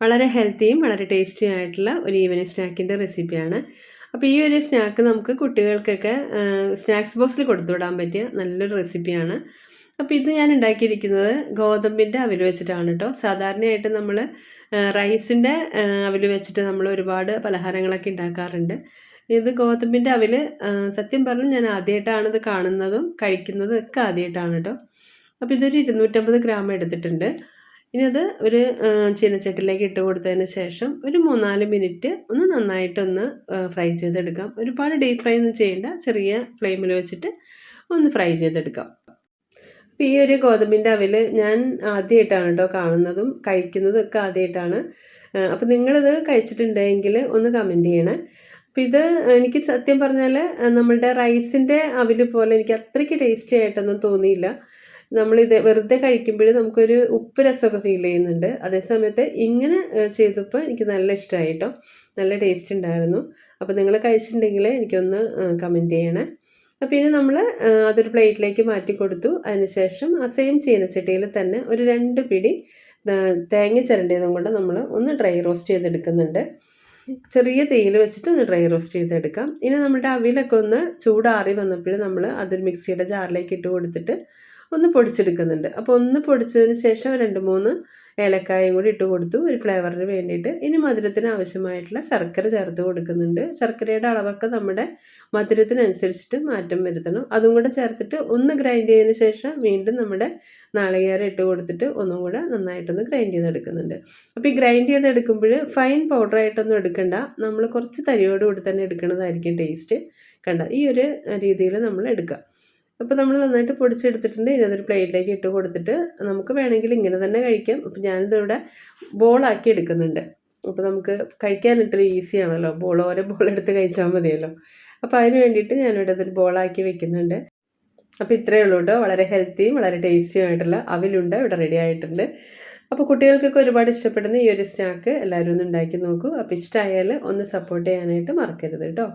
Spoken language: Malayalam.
വളരെ ഹെൽത്തിയും വളരെ ടേസ്റ്റിയും ആയിട്ടുള്ള ഒരു ഈവനിങ് സ്നാക്കിന്റെ റെസിപ്പിയാണ്. അപ്പോൾ ഈ ഒരു സ്നാക്ക് നമുക്ക് കുട്ടികൾക്കൊക്കെ സ്നാക്സ് ബോക്സിൽ കൊടുത്തു വിടാൻ പറ്റിയ നല്ലൊരു റെസിപ്പിയാണ്. അപ്പോൾ ഇത് ഞാൻ ഉണ്ടാക്കിയിരിക്കുന്നത് ഗോതമ്പിന്റെ അവിൽ വെച്ചിട്ടാണ് കേട്ടോ. സാധാരണയായിട്ട് നമ്മൾ റൈസിന്റെ അവിൽ വെച്ചിട്ട് നമ്മൾ ഒരുപാട് പലഹാരങ്ങളൊക്കെ ഉണ്ടാക്കാറുണ്ട്. ഇത് ഗോതമ്പിന്റെ അവിൽ സത്യം പറഞ്ഞു ഞാൻ ആദ്യമായിട്ടാണ് ഇത് കാണുന്നതും കഴിക്കുന്നതും ഒക്കെ ആദ്യമായിട്ടാണ് കേട്ടോ. അപ്പോൾ ഇതൊരു ഇരുന്നൂറ്റമ്പത് ഗ്രാം എടുത്തിട്ടുണ്ട്. ഇനി അത് ഒരു ചീനച്ചട്ടിലേക്ക് ഇട്ട് കൊടുത്തതിന് ശേഷം ഒരു മൂന്നാൽ മിനിറ്റ് ഒന്ന് നന്നായിട്ടൊന്ന് ഫ്രൈ ചെയ്തെടുക്കാം. ഒരുപാട് ഡീപ്പ് ഫ്രൈ ഒന്നും ചെയ്യേണ്ട. ചെറിയ ഫ്ലെയിമിൽ വെച്ചിട്ട് ഒന്ന് ഫ്രൈ ചെയ്തെടുക്കാം. അപ്പോൾ ഈ ഒരു ഗോതമ്പിന്റെ അവിൽ ഞാൻ ആദ്യമായിട്ടാണ് കേട്ടോ കാണുന്നതും കഴിക്കുന്നതും ഒക്കെ ആദ്യമായിട്ടാണ് അപ്പോൾ നിങ്ങളിത് കഴിച്ചിട്ടുണ്ടെങ്കിൽ ഒന്ന് കമന്റ് ചെയ്യണേ. അപ്പം ഇത് എനിക്ക് സത്യം പറഞ്ഞാൽ നമ്മളുടെ റൈസിന്റെ അവിൽ പോലെ എനിക്ക് അത്രയ്ക്ക് ടേസ്റ്റി ആയിട്ടൊന്നും തോന്നിയില്ല. നമ്മളിത് വെറുതെ കഴിക്കുമ്പോൾ നമുക്കൊരു ഉപ്പ് രസമൊക്കെ ഫീൽ ചെയ്യുന്നുണ്ട്. അതേസമയത്ത് ഇങ്ങനെ ചെയ്തപ്പോൾ എനിക്ക് നല്ല ഇഷ്ടമായി കേട്ടോ നല്ല ടേസ്റ്റ് ഉണ്ടായിരുന്നു. അപ്പോൾ നിങ്ങൾ കഴിച്ചിട്ടുണ്ടെങ്കിൽ എനിക്കൊന്ന് കമന്റ് ചെയ്യണേ. അപ്പോൾ ഇനി നമ്മൾ അതൊരു പ്ലേറ്റിലേക്ക് മാറ്റി കൊടുത്തു. അതിനുശേഷം ആ സെയിം ചീനച്ചട്ടിയിൽ തന്നെ ഒരു രണ്ട് പിടി തേങ്ങ ചിരണ്ടിയതും കൊണ്ട് നമ്മൾ ഒന്ന് ഡ്രൈ റോസ്റ്റ് ചെയ്തെടുക്കുന്നുണ്ട്. ചെറിയ തീയിൽ വെച്ചിട്ട് ഒന്ന് ഡ്രൈ റോസ്റ്റ് ചെയ്തെടുക്കാം. ഇനി നമ്മുടെ അവിലൊക്കെ ഒന്ന് ചൂടാറി വന്നപ്പോൾ നമ്മൾ അതൊരു മിക്സിയുടെ ജാറിലേക്ക് ഇട്ട് കൊടുത്തിട്ട് ഒന്ന് പൊടിച്ചെടുക്കുന്നുണ്ട്. അപ്പോൾ ഒന്ന് പൊടിച്ചതിന് ശേഷം രണ്ട് മൂന്ന് ഏലക്കായും കൂടി ഇട്ട് കൊടുത്തു. ഒരു ഫ്ലേവറിന് വേണ്ടിയിട്ട്. ഇനി മധുരത്തിന് ആവശ്യമായിട്ടുള്ള ശർക്കര ചേർത്ത് കൊടുക്കുന്നുണ്ട്. ശർക്കരയുടെ അളവൊക്കെ നമ്മുടെ മധുരത്തിനനുസരിച്ചിട്ട് മാറ്റം വരുത്തണം. അതും കൂടെ ചേർത്തിട്ട് ഒന്ന് ഗ്രൈൻഡ് ചെയ്തതിന് ശേഷം വീണ്ടും നമ്മുടെ നാളികേരം ഇട്ട് കൊടുത്തിട്ട് ഒന്നും കൂടെ നന്നായിട്ടൊന്ന് ഗ്രൈൻഡ് ചെയ്തെടുക്കുന്നുണ്ട്. അപ്പോൾ ഈ ഗ്രൈൻഡ് ചെയ്തെടുക്കുമ്പോൾ ഫൈൻ പൗഡറായിട്ടൊന്നും എടുക്കണ്ട. നമ്മൾ കുറച്ച് തരിയോടുകൂടി തന്നെ എടുക്കുന്നതായിരിക്കും ടേസ്റ്റ്. കണ്ട? ഈ ഒരു രീതിയിൽ നമ്മൾ എടുക്കുക. അപ്പോൾ നമ്മൾ നന്നായിട്ട് പൊടിച്ചെടുത്തിട്ടുണ്ട്. ഇനി അതൊരു പ്ലേറ്റിലേക്ക് ഇട്ട് കൊടുത്തിട്ട് നമുക്ക് വേണമെങ്കിൽ ഇങ്ങനെ തന്നെ കഴിക്കാം. അപ്പോൾ ഞാനിതിവിടെ ബോളാക്കി എടുക്കുന്നുണ്ട്. അപ്പോൾ നമുക്ക് കഴിക്കാനിട്ട് ഈസിയാണല്ലോ ബോൾ ഓരോ ബോൾ എടുത്ത് കഴിച്ചാൽ മതിയല്ലോ. അപ്പോൾ അതിന് വേണ്ടിയിട്ട് ഞാനിവിടെ അതൊരു ബോളാക്കി വെക്കുന്നുണ്ട്. അപ്പോൾ ഇത്രയേ ഉള്ളൂ കേട്ടോ. വളരെ ഹെൽത്തിയും വളരെ ടേസ്റ്റിയും ആയിട്ടുള്ള അവിലുണ്ട്. ഇവിടെ റെഡി ആയിട്ടുണ്ട്. അപ്പോൾ കുട്ടികൾക്കൊക്കെ ഒരുപാട് ഇഷ്ടപ്പെടുന്ന ഈ ഒരു സ്നാക്ക് എല്ലാവരും ഒന്ന് ഉണ്ടാക്കി നോക്കൂ. അപ്പോൾ ഇഷ്ടമായാൽ ഒന്ന് സപ്പോർട്ട് ചെയ്യാനായിട്ട് മറക്കരുത് കേട്ടോ.